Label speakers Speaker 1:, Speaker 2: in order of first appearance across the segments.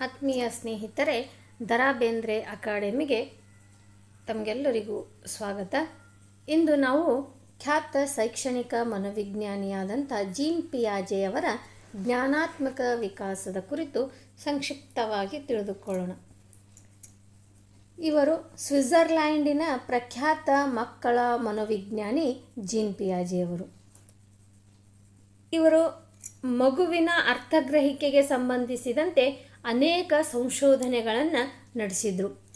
Speaker 1: ಆತ್ಮೀಯ ಸ್ನೇಹಿತರೆ ದರಾ ಬೇಂದ್ರೆ ಅಕಾಡೆಮಿಗೆ ತಮಗೆಲ್ಲರಿಗೂ ಸ್ವಾಗತ. ಇಂದು ನಾವು ಖ್ಯಾತ ಶೈಕ್ಷಣಿಕ ಮನೋವಿಜ್ಞಾನಿಯಾದಂಥ ಜೀನ್ ಪಿಯಾಜೆಯವರ ಜ್ಞಾನಾತ್ಮಕ ವಿಕಾಸದ ಕುರಿತು ಸಂಕ್ಷಿಪ್ತವಾಗಿ ತಿಳಿದುಕೊಳ್ಳೋಣ. ಇವರು ಸ್ವಿಟ್ಜರ್ಲ್ಯಾಂಡಿನ ಪ್ರಖ್ಯಾತ ಮಕ್ಕಳ ಮನೋವಿಜ್ಞಾನಿ ಜೀನ್ ಪಿಯಾಜೆಯವರು. ಇವರು ಮಗುವಿನ ಅರ್ಥಗ್ರಹಿಕೆಗೆ ಸಂಬಂಧಿಸಿದಂತೆ ಅನೇಕ ಸಂಶೋಧನೆಗಳನ್ನು ನಡೆಸಿದರು.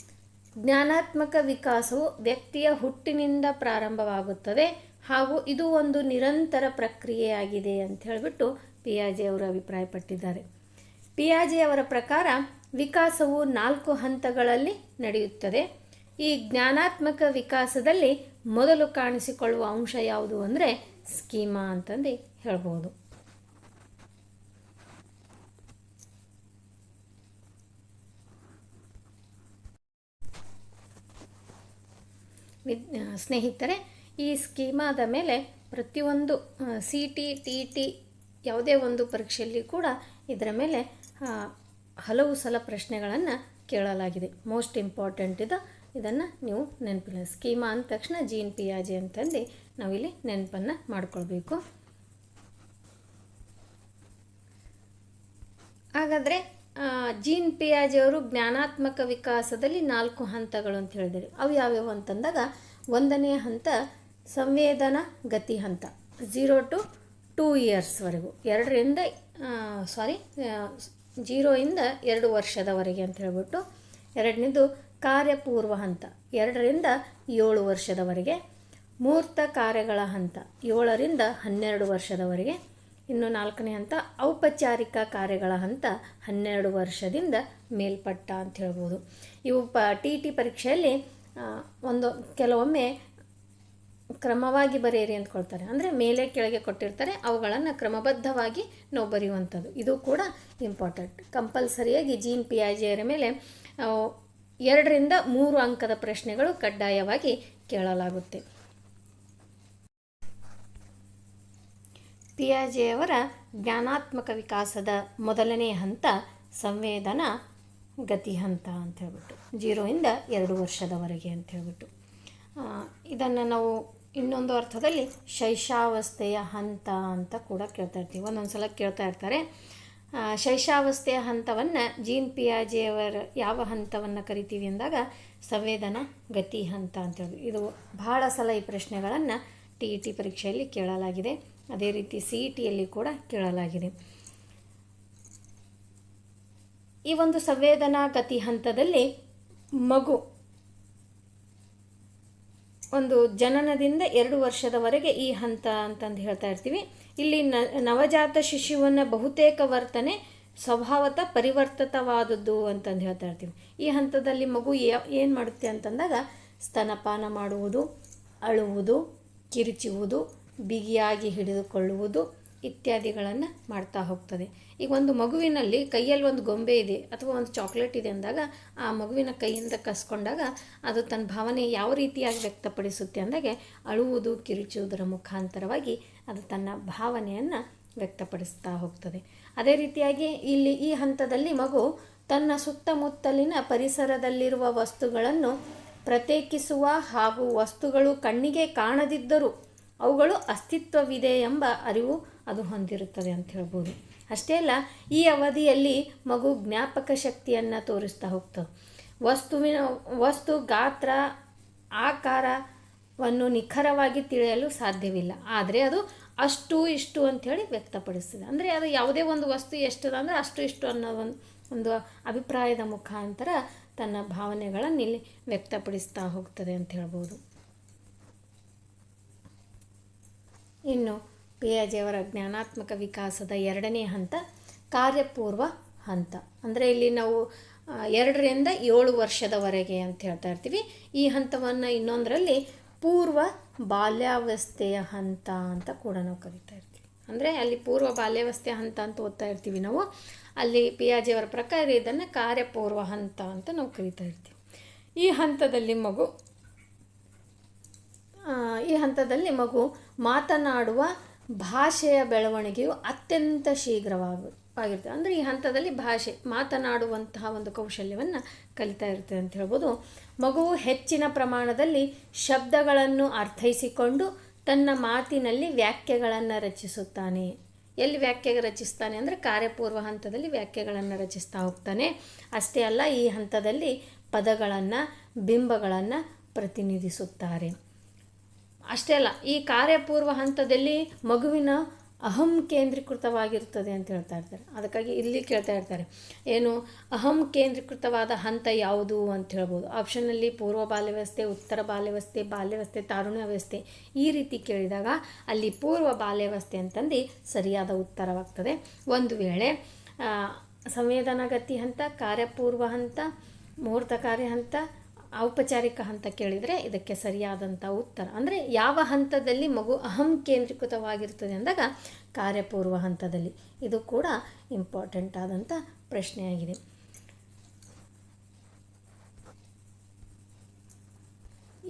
Speaker 1: ಜ್ಞಾನಾತ್ಮಕ ವಿಕಾಸವು ವ್ಯಕ್ತಿಯ ಹುಟ್ಟಿನಿಂದ ಪ್ರಾರಂಭವಾಗುತ್ತದೆ ಹಾಗೂ ಇದು ಒಂದು ನಿರಂತರ ಪ್ರಕ್ರಿಯೆಯಾಗಿದೆ ಅಂತ ಹೇಳಿಬಿಟ್ಟು ಪಿಯಾಜೆ ಅವರು ಅಭಿಪ್ರಾಯಪಟ್ಟಿದ್ದಾರೆ. ಪಿಯಾಜೆ ಅವರ ಪ್ರಕಾರ ವಿಕಾಸವು ನಾಲ್ಕು ಹಂತಗಳಲ್ಲಿ ನಡೆಯುತ್ತದೆ. ಈ ಜ್ಞಾನಾತ್ಮಕ ವಿಕಾಸದಲ್ಲಿ ಮೊದಲು ಕಾಣಿಸಿಕೊಳ್ಳುವ ಅಂಶ ಯಾವುದು ಅಂದರೆ ಸ್ಕೀಮಾ ಅಂತಂದು ಹೇಳ್ಬೋದು. ವಿದ್ ಸ್ನೇಹಿತರೆ, ಈ ಸ್ಕೀಮಾದ ಮೇಲೆ ಪ್ರತಿಯೊಂದು ಸಿ ಟಿ ಟಿ ಟಿ ಯಾವುದೇ ಒಂದು ಪರೀಕ್ಷೆಯಲ್ಲಿ ಕೂಡ ಇದರ ಮೇಲೆ ಹಲವು ಸಲ ಪ್ರಶ್ನೆಗಳನ್ನು ಕೇಳಲಾಗಿದೆ. ಮೋಸ್ಟ್ ಇಂಪಾರ್ಟೆಂಟ್ ಇದು. ಇದನ್ನು ನೀವು ನೆನಪಿಲ್ಲ ಸ್ಕೀಮಾ ಅಂದ ತಕ್ಷಣ ಜೀನ್ ಪಿಯಾಜಿ ಅಂತಂದು ನಾವಿಲ್ಲಿ ನೆನಪನ್ನು ಮಾಡ್ಕೊಳ್ಬೇಕು. ಹಾಗಾದರೆ ಜೀನ್ ಪಿಯಾಜೆ ಅವರು ಜ್ಞಾನಾತ್ಮಕ ವಿಕಾಸದಲ್ಲಿ ನಾಲ್ಕು ಹಂತಗಳು ಅಂತ ಹೇಳಿದರು. ಅವು ಯಾವ್ಯಾವು ಅಂತಂದಾಗ ಒಂದನೇ ಹಂತ ಸಂವೇದನಾ ಗತಿ ಹಂತ. ಝೀರೋ ಟು ಟೂ ಇಯರ್ಸ್ವರೆಗೂ ಎರಡರಿಂದ ಸಾರಿ ಜೀರೋಯಿಂದ ಎರಡು ವರ್ಷದವರೆಗೆ ಅಂತ ಹೇಳ್ಬಿಟ್ಟು, ಎರಡನೇದು ಕಾರ್ಯಪೂರ್ವ ಹಂತ. ಎರಡರಿಂದ ಏಳು ವರ್ಷದವರೆಗೆ ಮೂರ್ತ ಕಾರ್ಯಗಳ ಹಂತ. ಏಳರಿಂದ ಹನ್ನೆರಡು ವರ್ಷದವರೆಗೆ ಇನ್ನು ನಾಲ್ಕನೇ ಹಂತ, ಔಪಚಾರಿಕ ಕಾರ್ಯಗಳ ಹಂತ ಹನ್ನೆರಡು ವರ್ಷದಿಂದ ಮೇಲ್ಪಟ್ಟ ಅಂತ ಹೇಳ್ಬೋದು. ಇವು ಪ, ಟಿ ಟಿ ಪರೀಕ್ಷೆಯಲ್ಲಿ ಒಂದು, ಕೆಲವೊಮ್ಮೆ ಕ್ರಮವಾಗಿ ಬರೆಯಿರಿ ಅಂದ್ಕೊಳ್ತಾರೆ. ಅಂದರೆ ಮೇಲೆ ಕೆಳಗೆ ಕೊಟ್ಟಿರ್ತಾರೆ, ಅವುಗಳನ್ನು ಕ್ರಮಬದ್ಧವಾಗಿ ನಾವು ಬರೆಯುವಂಥದ್ದು. ಇದು ಕೂಡ ಇಂಪಾರ್ಟೆಂಟ್. ಕಂಪಲ್ಸರಿಯಾಗಿ ಜೀನ್ ಪಿಯಾಜಿಯರ ಮೇಲೆ ಎರಡರಿಂದ ಮೂರು ಅಂಕದ ಪ್ರಶ್ನೆಗಳು ಕಡ್ಡಾಯವಾಗಿ ಕೇಳಲಾಗುತ್ತೆ. ಪಿಯಾಜೆಯವರ ಜ್ಞಾನಾತ್ಮಕ ವಿಕಾಸದ ಮೊದಲನೇ ಹಂತ ಸಂವೇದನ ಗತಿ ಹಂತ ಅಂತ ಹೇಳ್ಬಿಟ್ಟು. ಜೀರೋಯಿಂದ ಎರಡು ವರ್ಷದವರೆಗೆ ಅಂತ ಹೇಳ್ಬಿಟ್ಟು. ಇದನ್ನು ನಾವು ಇನ್ನೊಂದು ಅರ್ಥದಲ್ಲಿ ಶೈಶಾವಸ್ಥೆಯ ಹಂತ ಅಂತ ಕೂಡ ಕೇಳ್ತಾ ಇರ್ತೀವಿ. ಒಂದೊಂದು ಸಲ ಕೇಳ್ತಾ ಇರ್ತಾರೆ. ಶೈಶಾವಸ್ಥೆಯ ಹಂತವನ್ನು ಜೀನ್ ಪಿಯಾಜೆಯವರ ಯಾವ ಹಂತವನ್ನು ಕರಿತೀವಿ ಅಂದಾಗ ಸಂವೇದನಾ ಗತಿ ಹಂತ ಅಂತ ಅಂತೇಳಿ ಇದು ಬಹಳ ಸಲ ಈ ಪ್ರಶ್ನೆಗಳನ್ನು ಟಿ ಇ ಟಿ ಪರೀಕ್ಷೆಯಲ್ಲಿ ಕೇಳಲಾಗಿದೆ. ಅದೇ ರೀತಿ ಸಿ ಇ ಟಿಯಲ್ಲಿ ಕೂಡ ಕೇಳಲಾಗಿದೆ. ಈ ಒಂದು ಸಂವೇದನಾ ಗತಿ ಹಂತದಲ್ಲಿ ಮಗು ಒಂದು ಜನನದಿಂದ ಎರಡು ವರ್ಷದವರೆಗೆ ಈ ಹಂತ ಅಂತಂದು ಹೇಳ್ತಾ ಇರ್ತೀವಿ. ಇಲ್ಲಿ ನವಜಾತ ಶಿಶುವನ್ನ ಬಹುತೇಕ ವರ್ತನೆ ಸ್ವಭಾವತ ಪರಿವರ್ತಿತವಾದದ್ದು ಅಂತಂದು ಹೇಳ್ತಾ ಇರ್ತೀವಿ. ಈ ಹಂತದಲ್ಲಿ ಮಗು ಏನು ಮಾಡುತ್ತೆ ಅಂತಂದಾಗ ಸ್ತನಪಾನ ಮಾಡುವುದು, ಅಳುವುದು, ಕಿರುಚುವುದು ಬಿಗಿಯಾಗಿ ಹಿಡಿದುಕೊಳ್ಳುವುದು ಇತ್ಯಾದಿಗಳನ್ನು ಮಾಡ್ತಾ ಹೋಗ್ತದೆ. ಈಗ ಒಂದು ಮಗುವಿನಲ್ಲಿ ಕೈಯಲ್ಲಿ ಒಂದು ಗೊಂಬೆ ಇದೆ ಅಥವಾ ಒಂದು ಚಾಕ್ಲೇಟ್ ಇದೆ ಅಂದಾಗ ಆ ಮಗುವಿನ ಕೈಯಿಂದ ಕಸ್ಕೊಂಡಾಗ ಅದು ತನ್ನ ಭಾವನೆ ಯಾವ ರೀತಿಯಾಗಿ ವ್ಯಕ್ತಪಡಿಸುತ್ತೆ ಅಂದಾಗೆ ಅಳುವುದು, ಕಿರುಚುವುದರ ಮುಖಾಂತರವಾಗಿ ಅದು ತನ್ನ ಭಾವನೆಯನ್ನು ವ್ಯಕ್ತಪಡಿಸ್ತಾ ಹೋಗ್ತದೆ. ಅದೇ ರೀತಿಯಾಗಿ ಇಲ್ಲಿ ಈ ಹಂತದಲ್ಲಿ ಮಗು ತನ್ನ ಸುತ್ತಮುತ್ತಲಿನ ಪರಿಸರದಲ್ಲಿರುವ ವಸ್ತುಗಳನ್ನು ಪ್ರತ್ಯೇಕಿಸುವ ಹಾಗೂ ವಸ್ತುಗಳು ಕಣ್ಣಿಗೆ ಕಾಣದಿದ್ದರೂ ಅವುಗಳು ಅಸ್ತಿತ್ವವಿದೆ ಎಂಬ ಅರಿವು ಅದು ಹೊಂದಿರುತ್ತದೆ ಅಂತ ಹೇಳ್ಬೋದು. ಅಷ್ಟೇ ಅಲ್ಲ, ಈ ಅವಧಿಯಲ್ಲಿ ಮಗು ಜ್ಞಾಪಕ ಶಕ್ತಿಯನ್ನು ತೋರಿಸ್ತಾ ಹೋಗ್ತದೆ ವಸ್ತುವಿನ, ವಸ್ತು, ಗಾತ್ರ, ಆಕಾರವನ್ನು ನಿಖರವಾಗಿ ತಿಳಿಯಲು ಸಾಧ್ಯವಿಲ್ಲ. ಆದರೆ ಅದು ಅಷ್ಟು ಇಷ್ಟು ಅಂಥೇಳಿ ವ್ಯಕ್ತಪಡಿಸ್ತದೆ. ಅಂದರೆ ಅದು ಯಾವುದೇ ಒಂದು ವಸ್ತು ಎಷ್ಟಿದೆ ಅಂದರೆ ಅಷ್ಟು ಇಷ್ಟು ಅನ್ನೋ ಒಂದು ಒಂದು ಅಭಿಪ್ರಾಯದ ಮುಖಾಂತರ ತನ್ನ ಭಾವನೆಗಳನ್ನು ಇಲ್ಲಿ ವ್ಯಕ್ತಪಡಿಸ್ತಾ ಹೋಗ್ತದೆ ಅಂತ ಹೇಳ್ಬೋದು. ಇನ್ನು ಪಿಯಾಜಿಯವರ ಜ್ಞಾನಾತ್ಮಕ ವಿಕಾಸದ ಎರಡನೇ ಹಂತ, ಕಾರ್ಯಪೂರ್ವ ಹಂತ. ಅಂದರೆ ಇಲ್ಲಿ ನಾವು ಎರಡರಿಂದ ಏಳು ವರ್ಷದವರೆಗೆ ಅಂತ ಹೇಳ್ತಾ ಇರ್ತೀವಿ. ಈ ಹಂತವನ್ನು ಇನ್ನೊಂದರಲ್ಲಿ ಪೂರ್ವ ಬಾಲ್ಯಾವಸ್ಥೆಯ ಹಂತ ಅಂತ ಕೂಡ ನಾವು ಕರಿತಾ ಇರ್ತೀವಿ. ಅಂದರೆ ಅಲ್ಲಿ ಪೂರ್ವ ಬಾಲ್ಯಾವಸ್ಥೆಯ ಹಂತ ಅಂತ ಓದ್ತಾ ಇರ್ತೀವಿ ನಾವು. ಅಲ್ಲಿ ಪಿಯಾಜಿಯವರ ಪ್ರಕಾರ ಇದನ್ನು ಕಾರ್ಯಪೂರ್ವ ಹಂತ ಅಂತ ನಾವು ಕರಿತಾ ಇರ್ತೀವಿ. ಈ ಹಂತದಲ್ಲಿ ಮಗು ಈ ಹಂತದಲ್ಲಿ ಮಗು ಮಾತನಾಡುವ ಭಾಷೆಯ ಬೆಳವಣಿಗೆಯು ಅತ್ಯಂತ ಶೀಘ್ರವಾಗು ಆಗಿರ್ತದೆ. ಅಂದರೆ ಈ ಹಂತದಲ್ಲಿ ಭಾಷೆ ಮಾತನಾಡುವಂತಹ ಒಂದು ಕೌಶಲ್ಯವನ್ನು ಕಲಿತಾ ಇರ್ತದೆ ಅಂತ ಹೇಳ್ಬೋದು. ಮಗುವು ಹೆಚ್ಚಿನ ಪ್ರಮಾಣದಲ್ಲಿ ಶಬ್ದಗಳನ್ನು ಅರ್ಥೈಸಿಕೊಂಡು ತನ್ನ ಮಾತಿನಲ್ಲಿ ವ್ಯಾಖ್ಯೆಗಳನ್ನು ರಚಿಸುತ್ತಾನೆ. ಎಲ್ಲಿ ವ್ಯಾಖ್ಯೆ ರಚಿಸ್ತಾನೆ ಅಂದರೆ ಕಾರ್ಯಪೂರ್ವ ಹಂತದಲ್ಲಿ ವ್ಯಾಖ್ಯೆಗಳನ್ನು ರಚಿಸ್ತಾ ಹೋಗ್ತಾನೆ. ಅಷ್ಟೇ ಅಲ್ಲ, ಈ ಹಂತದಲ್ಲಿ ಪದಗಳನ್ನು, ಬಿಂಬಗಳನ್ನು ಪ್ರತಿನಿಧಿಸುತ್ತಾರೆ. ಅಷ್ಟೇ ಅಲ್ಲ, ಈ ಕಾರ್ಯಪೂರ್ವ ಹಂತದಲ್ಲಿ ಮಗುವಿನ ಅಹಂ ಕೇಂದ್ರೀಕೃತವಾಗಿರ್ತದೆ ಅಂತ ಹೇಳ್ತಾ ಇರ್ತಾರೆ. ಅದಕ್ಕಾಗಿ ಇಲ್ಲಿ ಕೇಳ್ತಾ ಇರ್ತಾರೆ, ಏನು ಅಹಂ ಕೇಂದ್ರೀಕೃತವಾದ ಹಂತ ಯಾವುದು ಅಂತ ಹೇಳ್ಬೋದು. ಆಪ್ಷನಲ್ಲಿ ಪೂರ್ವ ಬಾಲ್ಯಾವಸ್ಥೆ, ಉತ್ತರ ಬಾಲ್ಯವಸ್ಥೆ ಬಾಲ್ಯವಸ್ಥೆ, ತಾರುಣ್ಯ ವ್ಯವಸ್ಥೆ ಈ ರೀತಿ ಕೇಳಿದಾಗ ಅಲ್ಲಿ ಪೂರ್ವ ಬಾಲ್ಯಾವಸ್ಥೆ ಅಂತಂದು ಸರಿಯಾದ ಉತ್ತರವಾಗ್ತದೆ. ಒಂದು ವೇಳೆ ಸಂವೇದನಾಗತಿ ಹಂತ, ಕಾರ್ಯಪೂರ್ವ ಹಂತ ಮುಹೂರ್ತ ಕಾರ್ಯ ಹಂತ ಔಪಚಾರಿಕ ಹಂತ ಕೇಳಿದರೆ ಇದಕ್ಕೆ ಸರಿಯಾದಂಥ ಉತ್ತರ. ಅಂದರೆ ಯಾವ ಹಂತದಲ್ಲಿ ಮಗು ಅಹಂ ಕೇಂದ್ರೀಕೃತವಾಗಿರ್ತದೆ ಅಂದಾಗ ಕಾರ್ಯಪೂರ್ವ ಹಂತದಲ್ಲಿ. ಇದು ಕೂಡ ಇಂಪಾರ್ಟೆಂಟ್ ಆದಂಥ ಪ್ರಶ್ನೆಯಾಗಿದೆ.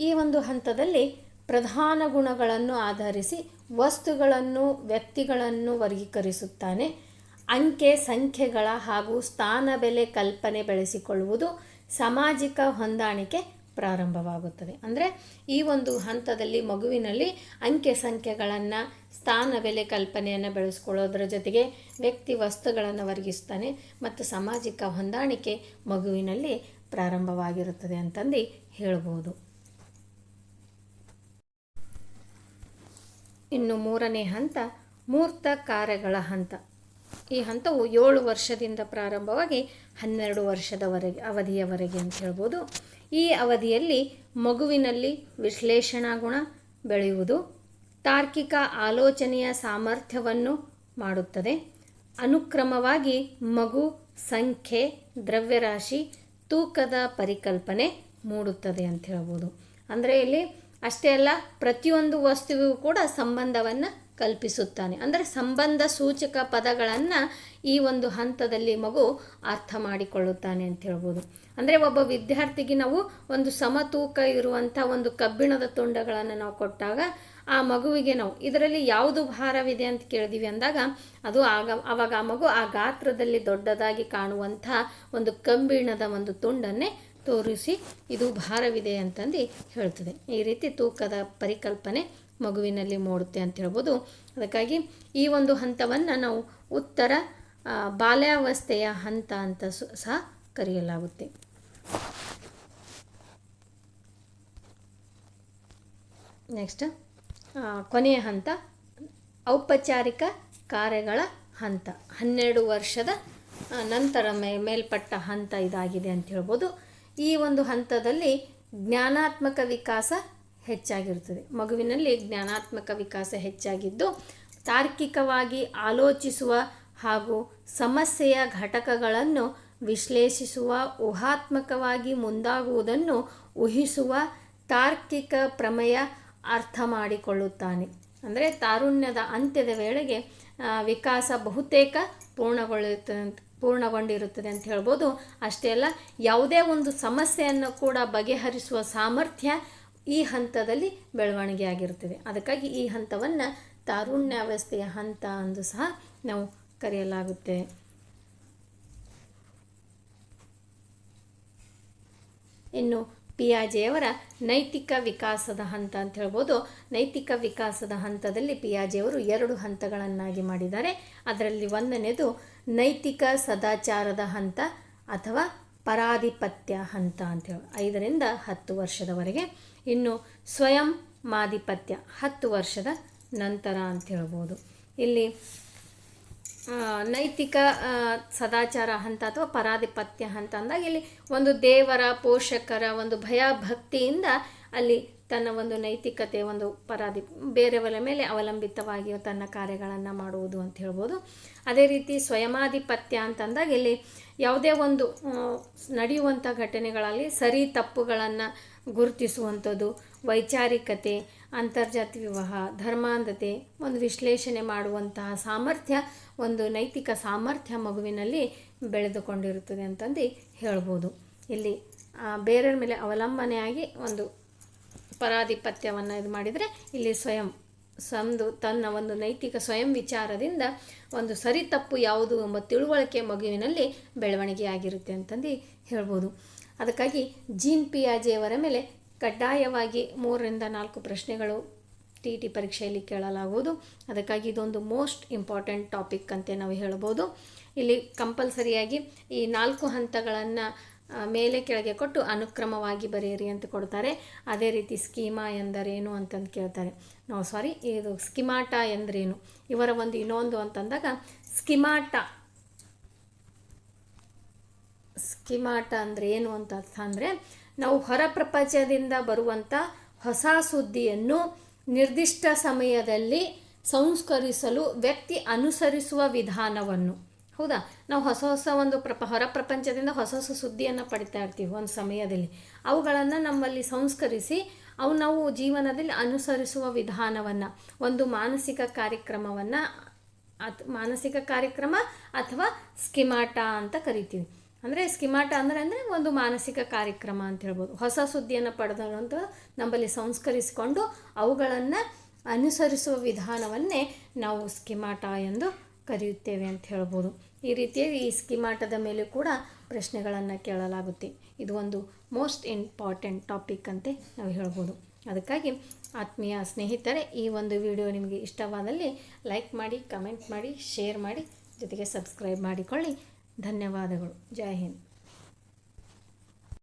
Speaker 1: ಈ ಒಂದು ಹಂತದಲ್ಲಿ ಪ್ರಧಾನ ಗುಣಗಳನ್ನು ಆಧರಿಸಿ ವಸ್ತುಗಳನ್ನು, ವ್ಯಕ್ತಿಗಳನ್ನು ವರ್ಗೀಕರಿಸುತ್ತಾನೆ. ಅಂಕೆ, ಸಂಖ್ಯೆಗಳ ಹಾಗೂ ಸ್ಥಾನ ಬೆಲೆ ಕಲ್ಪನೆ ಬೆಳೆಸಿಕೊಳ್ಳುವುದು ಸಾಮಾಜಿಕ ಹೊಂದಾಣಿಕೆ ಪ್ರಾರಂಭವಾಗುತ್ತದೆ. ಅಂದರೆ ಈ ಒಂದು ಹಂತದಲ್ಲಿ ಮಗುವಿನಲ್ಲಿ ಅಂಕೆ ಸಂಖ್ಯೆಗಳನ್ನು, ಸ್ಥಾನ ಬೆಲೆ ಕಲ್ಪನೆಯನ್ನು ಬೆಳೆಸ್ಕೊಳ್ಳೋದ್ರ ಜೊತೆಗೆ ವ್ಯಕ್ತಿ ವಸ್ತುಗಳನ್ನು ವರ್ಗಿಸ್ತಾನೆ ಮತ್ತು ಸಾಮಾಜಿಕ ಹೊಂದಾಣಿಕೆ ಮಗುವಿನಲ್ಲಿ ಪ್ರಾರಂಭವಾಗಿರುತ್ತದೆ ಅಂತಂದು ಹೇಳ್ಬೋದು. ಇನ್ನು ಮೂರನೇ ಹಂತ, ಮೂರ್ತ ಕಾರ್ಯಗಳ ಹಂತ. ಈ ಹಂತವು ಏಳು ವರ್ಷದಿಂದ ಪ್ರಾರಂಭವಾಗಿ ಹನ್ನೆರಡು ವರ್ಷದವರೆಗೆ, ಅವಧಿಯವರೆಗೆ ಅಂತ ಹೇಳ್ಬೋದು. ಈ ಅವಧಿಯಲ್ಲಿ ಮಗುವಿನಲ್ಲಿ ವಿಶ್ಲೇಷಣಾ ಗುಣ ಬೆಳೆಯುವುದು, ತಾರ್ಕಿಕ ಆಲೋಚನೆಯ ಸಾಮರ್ಥ್ಯವನ್ನು ಮಾಡುತ್ತದೆ. ಅನುಕ್ರಮವಾಗಿ ಮಗು ಸಂಖ್ಯೆ, ದ್ರವ್ಯರಾಶಿ, ತೂಕದ ಪರಿಕಲ್ಪನೆ ಮೂಡುತ್ತದೆ ಅಂತ ಹೇಳ್ಬೋದು. ಅಂದರೆ ಇಲ್ಲಿ ಅಷ್ಟೇ ಅಲ್ಲ, ಪ್ರತಿಯೊಂದು ವಸ್ತುವಿಗೂ ಕೂಡ ಸಂಬಂಧವನ್ನು ಕಲ್ಪಿಸುತ್ತಾನೆ. ಅಂದರೆ ಸಂಬಂಧ ಸೂಚಕ ಪದಗಳನ್ನು ಈ ಒಂದು ಹಂತದಲ್ಲಿ ಮಗು ಅರ್ಥ ಮಾಡಿಕೊಳ್ಳುತ್ತಾನೆ ಅಂತ ಹೇಳ್ಬೋದು. ಅಂದರೆ ಒಬ್ಬ ವಿದ್ಯಾರ್ಥಿಗೆ ನಾವು ಒಂದು ಸಮತೂಕ ಇರುವಂಥ ಒಂದು ಕಬ್ಬಿಣದ ತುಂಡಗಳನ್ನು ನಾವು ಕೊಟ್ಟಾಗ ಆ ಮಗುವಿಗೆ ನಾವು ಇದರಲ್ಲಿ ಯಾವುದು ಭಾರವಿದೆ ಅಂತ ಕೇಳಿದೀವಿ ಅಂದಾಗ ಅದು ಆಗ ಆವಾಗ ಆ ಮಗು ಆ ಗಾತ್ರದಲ್ಲಿ ದೊಡ್ಡದಾಗಿ ಕಾಣುವಂಥ ಒಂದು ಕಬ್ಬಿಣದ ಒಂದು ತುಂಡನ್ನೇ ತೋರಿಸಿ ಇದು ಭಾರವಿದೆ ಅಂತಂದು ಹೇಳ್ತದೆ. ಈ ರೀತಿ ತೂಕದ ಪರಿಕಲ್ಪನೆ ಮಗುವಿನಲ್ಲಿ ಮೂಡುತ್ತೆ ಅಂತ ಹೇಳ್ಬೋದು. ಅದಕ್ಕಾಗಿ ಈ ಒಂದು ಹಂತವನ್ನು ನಾವು ಉತ್ತರ ಬಾಲ್ಯಾವಸ್ಥೆಯ ಹಂತ ಅಂತ ಸಹ ಕರೆಯಲಾಗುತ್ತೆ. ನೆಕ್ಸ್ಟ್ ಕೊನೆಯ ಹಂತ, ಔಪಚಾರಿಕ ಕಾರ್ಯಗಳ ಹಂತ. ಹನ್ನೆರಡು ವರ್ಷದ ನಂತರ ಮೇಲ್ಪಟ್ಟ ಹಂತ ಇದಾಗಿದೆ ಅಂತ ಹೇಳ್ಬೋದು. ಈ ಒಂದು ಹಂತದಲ್ಲಿ ಜ್ಞಾನಾತ್ಮಕ ವಿಕಾಸ ಹೆಚ್ಚಾಗಿರುತ್ತದೆ. ಮಗುವಿನಲ್ಲಿ ಜ್ಞಾನಾತ್ಮಕ ವಿಕಾಸ ಹೆಚ್ಚಾಗಿದ್ದು, ತಾರ್ಕಿಕವಾಗಿ ಆಲೋಚಿಸುವ ಹಾಗೂ ಸಮಸ್ಯೆಯ ಘಟಕಗಳನ್ನು ವಿಶ್ಲೇಷಿಸುವ, ಊಹಾತ್ಮಕವಾಗಿ ಮುಂದಾಗುವುದನ್ನು ಊಹಿಸುವ ತಾರ್ಕಿಕ ಪ್ರಮೇಯ ಅರ್ಥ ಮಾಡಿಕೊಳ್ಳುತ್ತಾನೆ. ಅಂದರೆ ತಾರುಣ್ಯದ ಅಂತ್ಯದ ವೇಳೆಗೆ ವಿಕಾಸ ಬಹುತೇಕ ಪೂರ್ಣಗೊಳ್ಳುತ್ತದೆ ಪೂರ್ಣಗೊಂಡಿರುತ್ತದೆ ಅಂತ ಹೇಳ್ಬೋದು. ಅಷ್ಟೇ ಅಲ್ಲ, ಯಾವುದೇ ಒಂದು ಸಮಸ್ಯೆಯನ್ನು ಕೂಡ ಬಗೆಹರಿಸುವ ಸಾಮರ್ಥ್ಯ ಈ ಹಂತದಲ್ಲಿ ಬೆಳವಣಿಗೆ ಆಗಿರುತ್ತದೆ. ಅದಕ್ಕಾಗಿ ಈ ಹಂತವನ್ನು ತಾರುಣ್ಯಾವಸ್ಥೆಯ ಹಂತ ಎಂದು ಸಹ ನಾವು ಕರೆಯಲಾಗುತ್ತೆ. ಇನ್ನು ಪಿಯಾಜೆಯವರ ನೈತಿಕ ವಿಕಾಸದ ಹಂತ ಅಂತ ಹೇಳ್ಬೋದು. ನೈತಿಕ ವಿಕಾಸದ ಹಂತದಲ್ಲಿ ಪಿಯಾಜೆಯವರು ಎರಡು ಹಂತಗಳನ್ನಾಗಿ ಮಾಡಿದ್ದಾರೆ. ಅದರಲ್ಲಿ ಒಂದನೇದು ನೈತಿಕ ಸದಾಚಾರದ ಹಂತ ಅಥವಾ ಪರಾಧಿಪತ್ಯ ಹಂತ ಅಂತೇಳಿ ಐದರಿಂದ ಹತ್ತು ವರ್ಷದವರೆಗೆ, ಇನ್ನು ಸ್ವಯಂ ಮಾಧಿಪತ್ಯ ಹತ್ತು ವರ್ಷದ ನಂತರ ಅಂತ ಹೇಳ್ಬೋದು ಇಲ್ಲಿ ನೈತಿಕ ಸದಾಚಾರ ಹಂತ ಅಥವಾ ಪರಾಧಿಪತ್ಯ ಹಂತ ಅಂದಾಗ ಇಲ್ಲಿ ಒಂದು ದೇವರ, ಪೋಷಕರ ಒಂದು ಭಯ ಭಕ್ತಿಯಿಂದ ಅಲ್ಲಿ ತನ್ನ ಒಂದು ನೈತಿಕತೆ, ಒಂದು ಪರಾಧಿ, ಬೇರೆಯವರ ಮೇಲೆ ಅವಲಂಬಿತವಾಗಿ ತನ್ನ ಕಾರ್ಯಗಳನ್ನು ಮಾಡುವುದು ಅಂತ ಹೇಳ್ಬೋದು. ಅದೇ ರೀತಿ ಸ್ವಯಮಾಧಿಪತ್ಯ ಅಂತಂದಾಗ ಇಲ್ಲಿ ಯಾವುದೇ ಒಂದು ನಡೆಯುವಂಥ ಘಟನೆಗಳಲ್ಲಿ ಸರಿ ತಪ್ಪುಗಳನ್ನು ಗುರುತಿಸುವಂಥದ್ದು, ವೈಚಾರಿಕತೆ, ಅಂತರ್ಜಾತಿ ವಿವಾಹ, ಧರ್ಮಾಂಧತೆ, ಒಂದು ವಿಶ್ಲೇಷಣೆ ಮಾಡುವಂತಹ ಸಾಮರ್ಥ್ಯ, ಒಂದು ನೈತಿಕ ಸಾಮರ್ಥ್ಯ ಮಗುವಿನಲ್ಲಿ ಬೆಳೆದುಕೊಂಡಿರುತ್ತದೆ ಅಂತಂದು ಹೇಳ್ಬೋದು. ಇಲ್ಲಿ ಬೇರೆಯವ್ರ ಮೇಲೆ ಅವಲಂಬನೆಯಾಗಿ ಒಂದು ಪರಾಧಿಪತ್ಯವನ್ನು ಇದು ಮಾಡಿದರೆ ಇಲ್ಲಿ ಸ್ವಯಂ, ಸಂದು ತನ್ನ ಒಂದು ನೈತಿಕ ಸ್ವಯಂ ವಿಚಾರದಿಂದ ಒಂದು ಸರಿ ತಪ್ಪು ಯಾವುದು ಎಂಬ ತಿಳುವಳಿಕೆ ಮಗುವಿನಲ್ಲಿ ಬೆಳವಣಿಗೆಯಾಗಿರುತ್ತೆ ಅಂತಂದು ಹೇಳ್ಬೋದು. ಅದಕ್ಕಾಗಿ ಜೀನ್ ಪಿಯಾಜೆಯವರ ಮೇಲೆ ಕಡ್ಡಾಯವಾಗಿ ಮೂರರಿಂದ ನಾಲ್ಕು ಪ್ರಶ್ನೆಗಳು ಟಿ ಟಿ ಪರೀಕ್ಷೆಯಲ್ಲಿ ಕೇಳಲಾಗುವುದು. ಅದಕ್ಕಾಗಿ ಇದೊಂದು ಮೋಸ್ಟ್ ಇಂಪಾರ್ಟೆಂಟ್ ಟಾಪಿಕ್ ಅಂತ ನಾವು ಹೇಳ್ಬೋದು. ಇಲ್ಲಿ ಕಂಪಲ್ಸರಿಯಾಗಿ ಈ ನಾಲ್ಕು ಹಂತಗಳನ್ನು ಮೇಲೆ ಕೆಳಗೆ ಕೊಟ್ಟು ಅನುಕ್ರಮವಾಗಿ ಬರೆಯಿರಿ ಅಂತ ಕೊಡ್ತಾರೆ. ಅದೇ ರೀತಿ ಸ್ಕೀಮಾ ಎಂದರೇನು ಅಂತಂದು ಕೇಳ್ತಾರೆ. ನಾವು ಸಾರಿ, ಇದು ಸ್ಕಿಮಾಟ ಎಂದರೇನು? ಇವರ ಒಂದು ಇನ್ನೊಂದು ಅಂತಂದಾಗ, ಸ್ಕಿಮಾಟ. ಸ್ಕಿಮಾಟ ಅಂದರೆ ಏನು ಅಂತ ಅರ್ಥ ಅಂದರೆ, ನಾವು ಹೊರ ಪ್ರಪಂಚದಿಂದ ಬರುವಂಥ ಹೊಸ ಸುದ್ದಿಯನ್ನು ನಿರ್ದಿಷ್ಟ ಸಮಯದಲ್ಲಿ ಸಂಸ್ಕರಿಸಲು ವ್ಯಕ್ತಿ ಅನುಸರಿಸುವ ವಿಧಾನವನ್ನು. ಹೌದಾ? ನಾವು ಹೊಸ ಹೊಸ ಒಂದು ಪ್ರಪ, ಹೊರ ಪ್ರಪಂಚದಿಂದ ಹೊಸ ಹೊಸ ಸುದ್ದಿಯನ್ನು ಪಡಿತಾ ಇರ್ತೀವಿ ಒಂದು ಸಮಯದಲ್ಲಿ. ಅವುಗಳನ್ನು ನಮ್ಮಲ್ಲಿ ಸಂಸ್ಕರಿಸಿ ಅವು ನಾವು ಜೀವನದಲ್ಲಿ ಅನುಸರಿಸುವ ವಿಧಾನವನ್ನು, ಒಂದು ಮಾನಸಿಕ ಕಾರ್ಯಕ್ರಮವನ್ನು, ಅತ್, ಮಾನಸಿಕ ಕಾರ್ಯಕ್ರಮ ಅಥವಾ ಸ್ಕಿಮಾಟ ಅಂತ ಕರಿತೀವಿ. ಅಂದರೆ ಸ್ಕಿಮಾಟ ಅಂದರೆ ಅಂದರೆ ಒಂದು ಮಾನಸಿಕ ಕಾರ್ಯಕ್ರಮ ಅಂತ ಹೇಳ್ಬೋದು. ಹೊಸ ಸುದ್ದಿಯನ್ನು ಪಡೆದಂಥ ನಮ್ಮಲ್ಲಿ ಸಂಸ್ಕರಿಸಿಕೊಂಡು ಅವುಗಳನ್ನು ಅನುಸರಿಸುವ ವಿಧಾನವನ್ನೇ ನಾವು ಸ್ಕಿಮಾಟ ಎಂದು ಕರೆಯುತ್ತೇವೆ ಅಂತ ಹೇಳ್ಬೋದು. ಈ ರೀತಿಯಾಗಿ ಈ ಸ್ಕಿಮಾಟದ ಮೇಲೆ ಕೂಡ ಪ್ರಶ್ನೆಗಳನ್ನು ಕೇಳಲಾಗುತ್ತೆ. ಇದು ಒಂದು ಮೋಸ್ಟ್ ಇಂಪಾರ್ಟೆಂಟ್ ಟಾಪಿಕ್ ಅಂತ ನಾವು ಹೇಳ್ಬೋದು. ಅದಕ್ಕಾಗಿ ಆತ್ಮೀಯ ಸ್ನೇಹಿತರೆ, ಈ ಒಂದು ವಿಡಿಯೋ ನಿಮಗೆ ಇಷ್ಟವಾದಲ್ಲಿ ಲೈಕ್ ಮಾಡಿ, ಕಮೆಂಟ್ ಮಾಡಿ, ಶೇರ್ ಮಾಡಿ, ಜೊತೆಗೆ ಸಬ್ಸ್ಕ್ರೈಬ್ ಮಾಡಿಕೊಳ್ಳಿ. ಧನ್ಯವಾದಗಳು. ಜೈ ಹಿಂದ್.